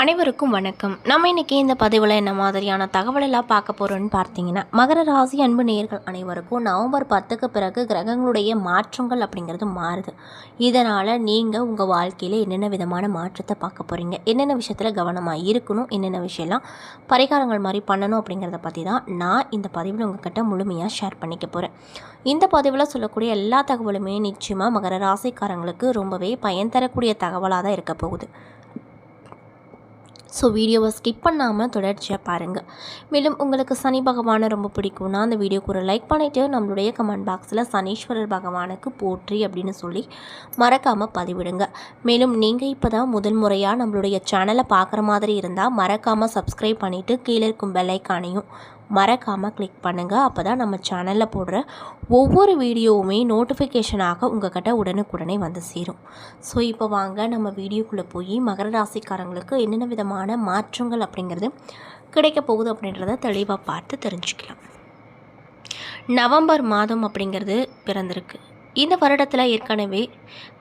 அனைவருக்கும் வணக்கம். நம்ம இன்னைக்கு இந்த பதிவில் என்ன மாதிரியான தகவலெல்லாம் பார்க்க போகிறோன்னு பார்த்தீங்கன்னா மகர ராசி அன்பு நேயர்கள் அனைவருக்கும் நவம்பர் பத்துக்கு பிறகு கிரகங்களுடைய மாற்றங்கள் அப்படிங்கிறது மாறுது. இதனால் நீங்கள் உங்கள் வாழ்க்கையில் என்னென்ன விதமான மாற்றத்தை பார்க்க போகிறீங்க என்னென்ன விஷயத்தில் கவனமாக இருக்கணும்? என்னென்ன விஷயம்லாம் பரிகாரங்கள் மாதிரி பண்ணணும் அப்படிங்கிறத பற்றி தான் நான் இந்த பதிவில் உங்ககிட்ட முழுமையாக ஷேர் பண்ணிக்க போகிறேன் இந்த பதிவில் சொல்லக்கூடிய எல்லா தகவலுமே நிச்சயமாக மகர ராசிக்காரங்களுக்கு ரொம்பவே பயன் தரக்கூடிய தகவலாக தான் இருக்க போகுது. ஸோ வீடியோவை ஸ்கிப் பண்ணாமல் தொடர்ச்சியாக பாருங்கள் மேலும் உங்களுக்கு சனி பகவானை ரொம்ப பிடிக்கும்னா அந்த வீடியோக்கு ஒரு லைக் பண்ணிவிட்டு நம்மளுடைய கமெண்ட் பாக்ஸில் சனீஸ்வரர் பகவானுக்கு போற்றி அப்படின்னு சொல்லி மறக்காமல் பதிவிடுங்க. மேலும் நீங்கள் இப்போ தான் முதல் முறையாக நம்மளுடைய சேனலை பார்க்குற மாதிரி இருந்தால் மறக்காமல் சப்ஸ்கிரைப் பண்ணிவிட்டு கீழே இருக்கும் பெல்லைக்கானையும் மறக்காமல் கிளிக் பண்ணுங்கள் அப்போ தான் நம்ம சேனலில் போடுற ஒவ்வொரு வீடியோவுமே நோட்டிஃபிகேஷனாக உங்கள் கிட்ட உடனுக்குடனே வந்து சேரும். ஸோ இப்போ வாங்க நம்ம வீடியோக்குள்ளே போய் மகர ராசிக்காரங்களுக்கு என்னென்ன விதமான மாற்றங்கள் அப்படிங்கிறது கிடைக்க போகுது அப்படின்றத தெளிவாக பார்த்து தெரிஞ்சுக்கலாம். நவம்பர் மாதம் அப்படிங்கிறது பிறந்திருக்கு. இந்த வருடத்தில் ஏற்கனவே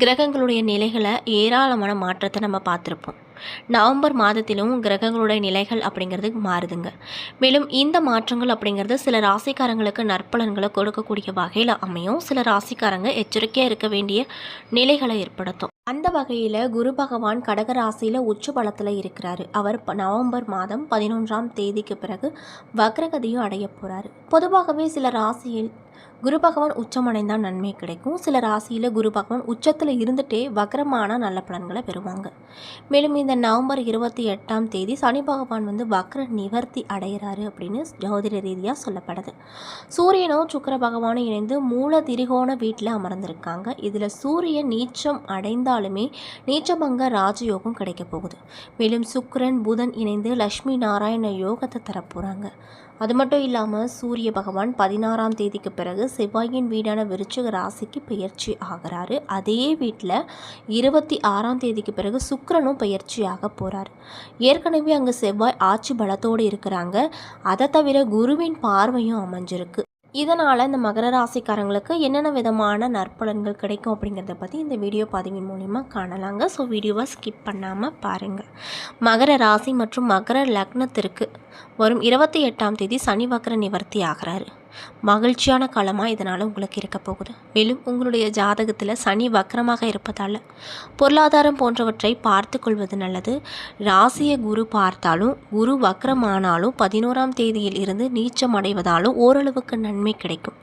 கிரகங்களுடைய நிலைகளை ஏராளமான மாற்றத்தை நம்ம பார்த்துருப்போம். நவம்பர் மாதத்திலும் கிரகங்களுடைய நிலைகள் அப்படிங்கிறது மாறுதுங்க. மேலும் இந்த மாற்றங்கள் அப்படிங்கிறது சில ராசிக்காரங்களுக்கு நற்பலன்களை கொடுக்கக்கூடிய வகையில் அமையும். சில ராசிக்காரங்க எச்சரிக்கையாக இருக்க வேண்டிய நிலைகளை ஏற்படுத்தும். அந்த வகையில் குரு பகவான் கடக ராசியில் உச்ச பலத்தில் இருக்கிறாரு. அவர் நவம்பர் மாதம் பதினொன்றாம் தேதிக்கு பிறகு வக்ரகதியும் அடைய போகிறாரு பொதுவாகவே சில ராசியில் குரு பகவான் உச்சமடைந்தால் நன்மை கிடைக்கும். சில ராசியில் குரு பகவான் உச்சத்தில் இருந்துட்டே வக்ரமான நல்ல பலன்களை பெறுவாங்க. மேலும் இந்த நவம்பர் இருபத்தி எட்டாம் தேதி சனி பகவான் வந்து வக்ர நிவர்த்தி அடைகிறாரு அப்படின்னு ஜோதிட ரீதியாக சொல்லப்படுது. சூரியனும் சுக்கர பகவானும் இணைந்து மூல திரிகோண வீட்டில் அமர்ந்திருக்காங்க. இதில் சூரியன் நீச்சம் அடைந்த இருந்தாலுமே நீச்சமங்க ராஜயோகம் கிடைக்க போகுது. மேலும் சுக்கரன் புதன் இணைந்து லக்ஷ்மி நாராயண யோகத்தை தரப்போகிறாங்க அது மட்டும் இல்லாமல் சூரிய பகவான் பதினாறாம் தேதிக்கு பிறகு செவ்வாயின் வீடான விருச்சிக ராசிக்கு பெயர்ச்சி ஆகிறாரு. அதே வீட்டில் இருபத்தி ஆறாம் தேதிக்கு பிறகு சுக்கரனும் பெயர்ச்சியாக போகிறார் ஏற்கனவே அங்கே செவ்வாய் ஆட்சி பலத்தோடு இருக்கிறாங்க. அதை தவிர குருவின் பார்வையும் அமைஞ்சிருக்கு. இதனால் இந்த மகர ராசிக்காரங்களுக்கு என்னென்ன விதமான நற்பலன்கள் கிடைக்கும் அப்படிங்கிறத பற்றி இந்த வீடியோ பதிவின் மூலிமா காணலாங்க. ஸோ வீடியோவை ஸ்கிப் பண்ணாமல் பாருங்கள் மகர ராசி மற்றும் மகர லக்னத்திற்கு வரும் இருபத்தி எட்டாம் தேதி சனி வக்கர நிவர்த்தி ஆகிறாரு. மகிழ்ச்சியான காலமாக இதனால் உங்களுக்கு இருக்க போகுது. மேலும் உங்களுடைய ஜாதகத்தில் சனி வக்கரமாக இருப்பதால் பொருளாதாரம் போன்றவற்றை பார்த்து கொள்வது நல்லது. ராசியை குரு பார்த்தாலும் குரு வக்கரமானாலும் பதினோராம் தேதியில் இருந்து நீச்சம் அடைவதாலும் ஓரளவுக்கு நன்மை கிடைக்கும்.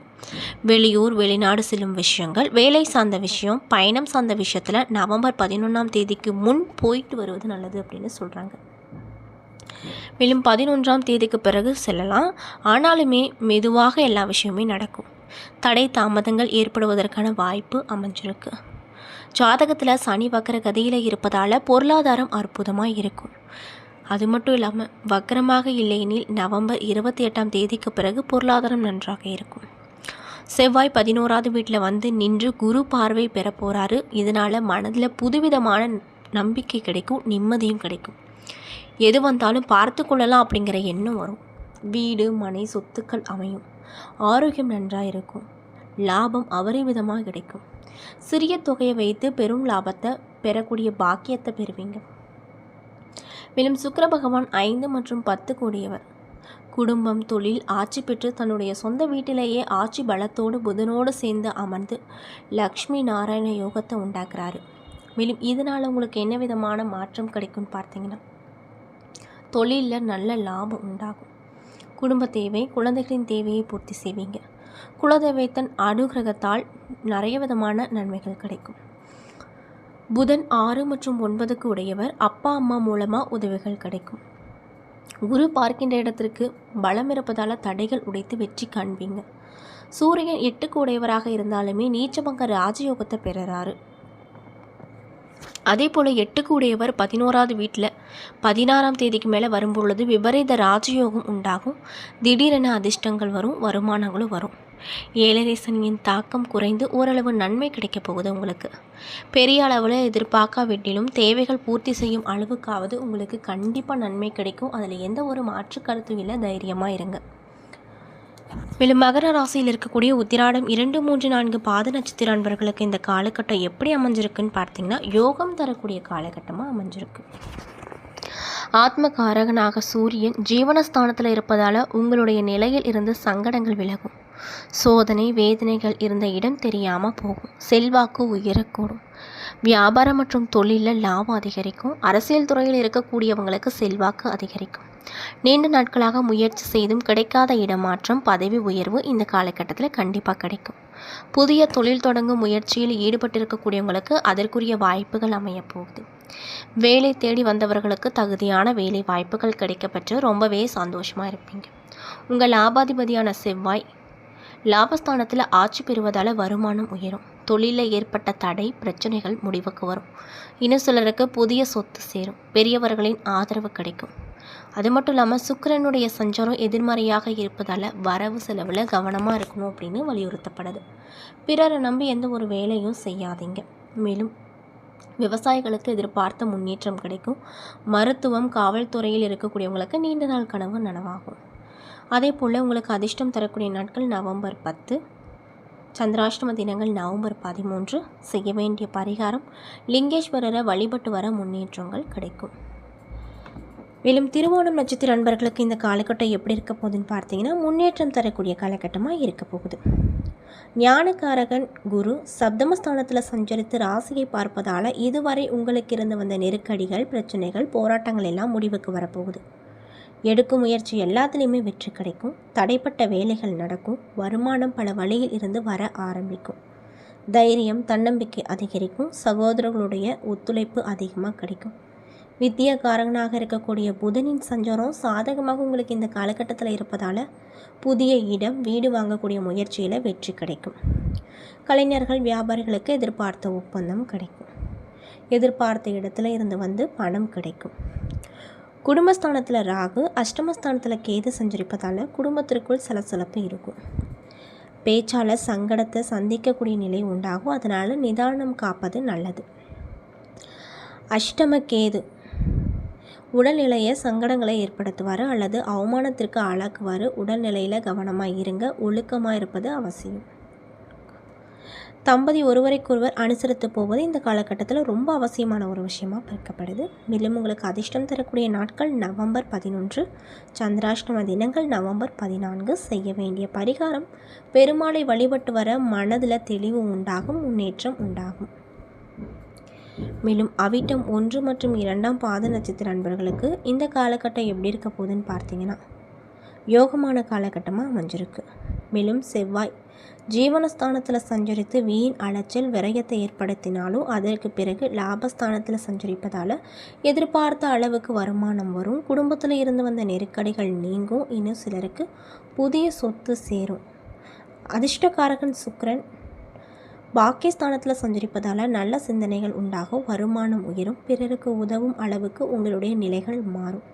வெளியூர் வெளிநாடு செல்லும் விஷயங்கள் வேலை சார்ந்த விஷயம் பயணம் சார்ந்த விஷயத்தில் நவம்பர் பதினொன்றாம் தேதிக்கு முன் போயிட்டு வருவது நல்லது அப்படின்னு சொல்கிறாங்க மேலும் பதினொன்றாம் தேதிக்கு பிறகு செல்லலாம். ஆனாலுமே மெதுவாக எல்லா விஷயமே நடக்கும். தடை தாமதங்கள் ஏற்படுவதற்கான வாய்ப்பு அமைஞ்சிருக்கு. ஜாதகத்தில் சனி வக்கர கதியில் இருப்பதால் பொருளாதாரம் அற்புதமாக இருக்கும். அது மட்டும் இல்லாமல் வக்கரமாக இல்லையெனில் நவம்பர் இருபத்தி எட்டாம் தேதிக்கு பிறகு பொருளாதாரம் நன்றாக இருக்கும். செவ்வாய் பதினோராவது வீட்டில் வந்து நின்று குரு பார்வை பெற போகிறாரு இதனால் மனதில் புதுவிதமான நம்பிக்கை கிடைக்கும் நிம்மதியும் கிடைக்கும். எது வந்தாலும் பார்த்து கொள்ளலாம் அப்படிங்கிற எண்ணம் வரும். வீடு மனை சொத்துக்கள் அமையும். ஆரோக்கியம் நன்றாக இருக்கும். லாபம் அபரிவிதமாக கிடைக்கும். சிறிய தொகையை வைத்து பெரும் லாபத்தை பெறக்கூடிய பாக்கியத்தை பெறுவீங்க. மேலும் சுக்கர பகவான் ஐந்து மற்றும் பத்து கூடியவர். குடும்பம் தொழில் ஆட்சி பெற்று தன்னுடைய சொந்த வீட்டிலேயே ஆட்சி பலத்தோடு புதனோடு சேர்ந்து அமர்ந்து லக்ஷ்மி நாராயண யோகத்தை உண்டாக்குறாரு. மேலும் இதனால் உங்களுக்கு என்ன விதமான மாற்றம் கிடைக்கும்னு பார்த்தீங்கன்னா தொழிலில் நல்ல லாபம் உண்டாகும். குடும்ப தேவை குழந்தைகளின் தேவையை பூர்த்தி செய்வீங்க. குலதெய்வத்தன் அனுகிரகத்தால் நிறைய விதமான நன்மைகள் கிடைக்கும். புதன் ஆறு மற்றும் ஒன்பதுக்கு உடையவர் அப்பா அம்மா மூலமாக உதவிகள் கிடைக்கும். குரு பார்க்கின்ற இடத்திற்கு பலம் இருப்பதால் தடைகள் உடைத்து வெற்றி காண்பீங்க. சூரியன் எட்டுக்கு உடையவராக இருந்தாலுமே நீச்சபங்க ராஜயோகத்தை பெறுறாரு. அதே போல் எட்டுக்கு உடையவர் பதினோராவது வீட்டில் பதினாறாம் தேதிக்கு மேலே வரும்பொழுது விபரீத ராஜயோகம் உண்டாகும். திடீரென அதிர்ஷ்டங்கள் வரும் வருமானங்களும் வரும். ஏழரை சனியின் தாக்கம் குறைந்து ஓரளவு நன்மை கிடைக்கப் போகுது உங்களுக்கு. பெரிய அளவில் எதிர்பார்க்காவிட்டிலும் தேவைகள் பூர்த்தி செய்யும் அளவுக்காவது உங்களுக்கு கண்டிப்பாக நன்மை கிடைக்கும். அதில் எந்த ஒரு மாற்று கருத்தும் இல்லை. தைரியமாக இருங்க. மேலும் மகர ராசியில் இருக்கக்கூடிய உத்திராடம் இரண்டு மூன்று நான்கு பாத நட்சத்திர அன்பர்களுக்கு இந்த காலகட்டம் எப்படி அமைஞ்சிருக்குன்னு பார்த்தீங்கன்னா யோகம் தரக்கூடிய காலகட்டமாக அமைஞ்சிருக்கு. ஆத்மகாரகனாக சூரியன் ஜீவனஸ்தானத்தில் இருப்பதால் உங்களுடைய நிலையில் இருந்து சங்கடங்கள் விலகும். சோதனை வேதனைகள் இருந்த இடம் தெரியாமல் போகும். செல்வாக்கு உயரக்கூடும். வியாபாரம் மற்றும் தொழிலில் லாபம் அதிகரிக்கும். அரசியல் துறையில் இருக்கக்கூடியவங்களுக்கு செல்வாக்கு அதிகரிக்கும். நீண்ட நாட்களாக முயற்சி செய்தும் கிடைக்காத இடமாற்றம் பதவி உயர்வு இந்த காலகட்டத்தில் கண்டிப்பாக கிடைக்கும். புதிய தொழில் தொடங்கும் முயற்சியில் ஈடுபட்டிருக்கக்கூடியவங்களுக்கு அதற்குரிய வாய்ப்புகள் அமையப்போகுது. வேலை தேடி வந்தவர்களுக்கு தகுதியான வேலை வாய்ப்புகள் கிடைக்கப்பெற்று ரொம்பவே சந்தோஷமாக இருப்பீங்க. உங்கள் லாபாதிபதியான செவ்வாய் லாபஸ்தானத்தில் ஆட்சி பெறுவதால் வருமானம் உயரும். தொழிலில் ஏற்பட்ட தடை பிரச்சனைகள் முடிவுக்கு வரும். இன்னும் சிலருக்கு புதிய சொத்து சேரும். பெரியவர்களின் ஆதரவு கிடைக்கும். அது மட்டும் இல்லாமல் சுக்கரனுடைய சஞ்சாரம் எதிர்மறையாக இருப்பதால் வரவு செலவில் கவனமாக இருக்கணும் அப்படின்னு வலியுறுத்தப்படுது. பிறரை நம்பி எந்த ஒரு வேலையும் செய்யாதீங்க. மேலும் விவசாயிகளுக்கு எதிர்பார்த்த முன்னேற்றம் கிடைக்கும். மருத்துவம் காவல்துறையில் இருக்கக்கூடியவங்களுக்கு நீண்ட நாள் கனவு நனவாகும். அதே போல் உங்களுக்கு அதிர்ஷ்டம் தரக்கூடிய நாட்கள் நவம்பர் பத்து சந்திராஷ்டம தினங்கள் நவம்பர் பதிமூன்று. செய்ய வேண்டிய பரிகாரம் லிங்கேஸ்வரரை வழிபட்டு வர முன்னேற்றங்கள் கிடைக்கும். மேலும் திருவோணம் நட்சத்திர நண்பர்களுக்கு இந்த காலகட்டம் எப்படி இருக்க போகுதுன்னு பார்த்தீங்கன்னா முன்னேற்றம் தரக்கூடிய காலகட்டமாக இருக்க போகுது. ஞானக்காரகன் குரு சப்தமஸ்தானத்தில் சஞ்சரித்து ராசியை பார்ப்பதால் இதுவரை உங்களுக்கு இருந்து வந்த நெருக்கடிகள் பிரச்சனைகள் போராட்டங்கள் எல்லாம் முடிவுக்கு வரப்போகுது. எடுக்கும் முயற்சி எல்லாத்துலேயுமே வெற்றி கிடைக்கும். தடைப்பட்ட வேலைகள் நடக்கும். வருமானம் பல வழியில் இருந்து வர ஆரம்பிக்கும். தைரியம் தன்னம்பிக்கை அதிகரிக்கும். சகோதரர்களுடைய ஒத்துழைப்பு அதிகமாக கிடைக்கும். வித்தியக்காரகனாக இருக்கக்கூடிய புதனின் சஞ்சாரம் சாதகமாக உங்களுக்கு இந்த காலகட்டத்தில் இருப்பதால் புதிய இடம் வீடு வாங்கக்கூடிய முயற்சியில் வெற்றி கிடைக்கும். கலைஞர்கள் வியாபாரிகளுக்கு எதிர்பார்த்த ஒப்பந்தம் கிடைக்கும். எதிர்பார்த்த இடத்துல இருந்து வந்து பணம் கிடைக்கும். குடும்பஸ்தானத்தில் ராகு அஷ்டமஸ்தானத்தில் கேது சஞ்சரிப்பதால் குடும்பத்திற்குள் சலசலப்பு இருக்கும். பேச்சாளர் சங்கடத்தை சந்திக்கக்கூடிய நிலை உண்டாகும். அதனால் நிதானம் காப்பது நல்லது. அஷ்டம கேது உடல்நிலைய சங்கடங்களை ஏற்படுத்துவார் அல்லது அவமானத்திற்கு ஆளாக்குவார். உடல்நிலையில் கவனமாக இருங்க ஒழுக்கமாக இருப்பது அவசியம். தம்பதி ஒருவரைக்கொருவர் அனுசரித்து போவது இந்த காலகட்டத்தில் ரொம்ப அவசியமான ஒரு விஷயமாக பார்க்கப்படுது. மேலும் உங்களுக்கு அதிர்ஷ்டம் தரக்கூடிய நாட்கள் நவம்பர் பதினொன்று சந்திராஷ்டம தினங்கள் நவம்பர் பதினான்கு. செய்ய வேண்டிய பரிகாரம் பெருமாளை வழிபட்டு வர மனதில் தெளிவு உண்டாகும் முன்னேற்றம் உண்டாகும். மேலும் அவிட்டம் ஒன்று மற்றும் இரண்டாம் பாத நட்சத்திர அன்பர்களுக்கு இந்த காலகட்டம் எப்படி இருக்க போகுதுன்னு பார்த்தீங்கன்னா யோகமான காலகட்டமாக அமைஞ்சிருக்கு. மேலும் செவ்வாய் ஜீவனஸ்தானத்தில் சஞ்சரித்து வீண் அலைச்சல் விரயத்தை ஏற்படுத்தினாலும் அதற்கு பிறகு லாபஸ்தானத்தில் சஞ்சரிப்பதால் எதிர்பார்த்த அளவுக்கு வருமானம் வரும். குடும்பத்தில் இருந்து வந்த நெருக்கடிகள் நீங்கும். இன்னும் சிலருக்கு புதிய சொத்து சேரும். அதிர்ஷ்டக்காரகன் சுக்கரன் பாக்கியஸ்தானத்தில் சஞ்சரிப்பதால் நல்ல சிந்தனைகள் உண்டாகும் வருமானம் உயரும் பிறருக்கு உதவும் அளவுக்கு உங்களுடைய நிலைகள் மாறும்.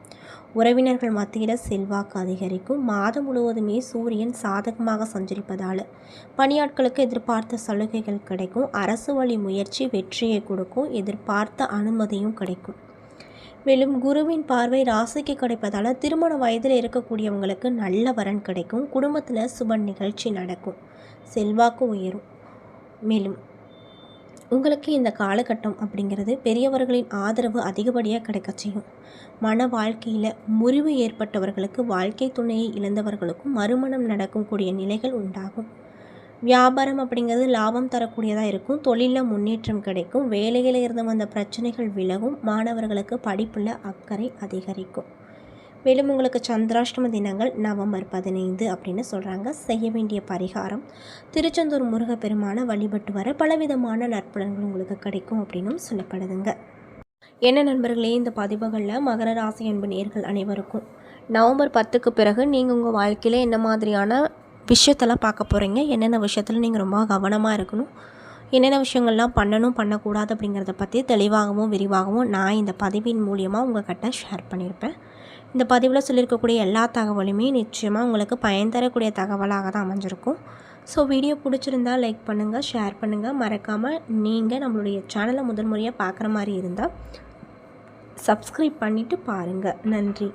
உறவினர்கள் மத்தியில் செல்வாக்கு அதிகரிக்கும். மாதம் முழுவதுமே சூரியன் சாதகமாக சஞ்சரிப்பதால் பணியாட்களுக்கு எதிர்பார்த்த சலுகைகள் கிடைக்கும். அரசு வழி முயற்சி வெற்றியை கொடுக்கும். எதிர்பார்த்த அனுமதியும் கிடைக்கும். மேலும் குருவின் பார்வை ராசிக்கு கிடைப்பதால் திருமண வயதில் இருக்கக்கூடியவங்களுக்கு நல்ல வரன் கிடைக்கும். குடும்பத்தில் சுப நிகழ்ச்சி நடக்கும். செல்வாக்கு உயரும். மேலும் உங்களுக்கு இந்த காலகட்டம் அப்படிங்கிறது பெரியவர்களின் ஆதரவு அதிகப்படியாக கிடைக்க செய்யும். மன வாழ்க்கையில் முறிவு ஏற்பட்டவர்களுக்கு வாழ்க்கை துணையை இழந்தவர்களுக்கும் மறுமணம் நடக்கக்கூடிய நிலைகள் உண்டாகும். வியாபாரம் அப்படிங்கிறது லாபம் தரக்கூடியதாக இருக்கும். தொழிலில் முன்னேற்றம் கிடைக்கும். வேலையில் இருந்து வந்த பிரச்சனைகள் விலகும். மாணவர்களுக்கு படிப்பில் அக்கறை அதிகரிக்கும். மேலும் உங்களுக்கு சந்திராஷ்டம தினங்கள் நவம்பர் பதினைந்து அப்படின்னு சொல்கிறாங்க செய்ய வேண்டிய பரிகாரம். திருச்செந்தூர் முருகப்பெருமான வழிபட்டு வர பலவிதமான நற்பலன்கள் உங்களுக்கு கிடைக்கும் அப்படின்னும் சொல்லப்படுதுங்க. என்ன நண்பர்களே இந்த பதிவுகளில் மகர ராசி அன்பு நேர்கள் அனைவருக்கும் நவம்பர் பத்துக்கு பிறகு நீங்கள் உங்கள் வாழ்க்கையில் என்ன மாதிரியான விஷயத்தெல்லாம் பார்க்க போகிறீங்க என்னென்ன விஷயத்தில் நீங்கள் ரொம்ப கவனமாக இருக்கணும்? என்னென்ன விஷயங்கள்லாம் பண்ணணும் பண்ணக்கூடாது அப்படிங்கிறத பற்றி தெளிவாகவும் விரிவாகவும் நான் இந்த பதிவின் மூலியமாக உங்கள் கிட்ட ஷேர் பண்ணியிருப்பேன் இந்த பதிவில் சொல்லியிருக்கக்கூடிய எல்லா தகவலுமே நிச்சயமாக உங்களுக்கு பயன் தரக்கூடிய தகவலாக தான் அமைஞ்சிருக்கும். ஸோ வீடியோ பிடிச்சிருந்தால் லைக் பண்ணுங்கள் ஷேர் பண்ணுங்கள் மறக்காமல் நீங்கள் நம்மளுடைய சேனலை முதல் முறையாக பார்க்குற மாதிரி இருந்தால் சப்ஸ்கிரைப் பண்ணிவிட்டு பாருங்கள் நன்றி.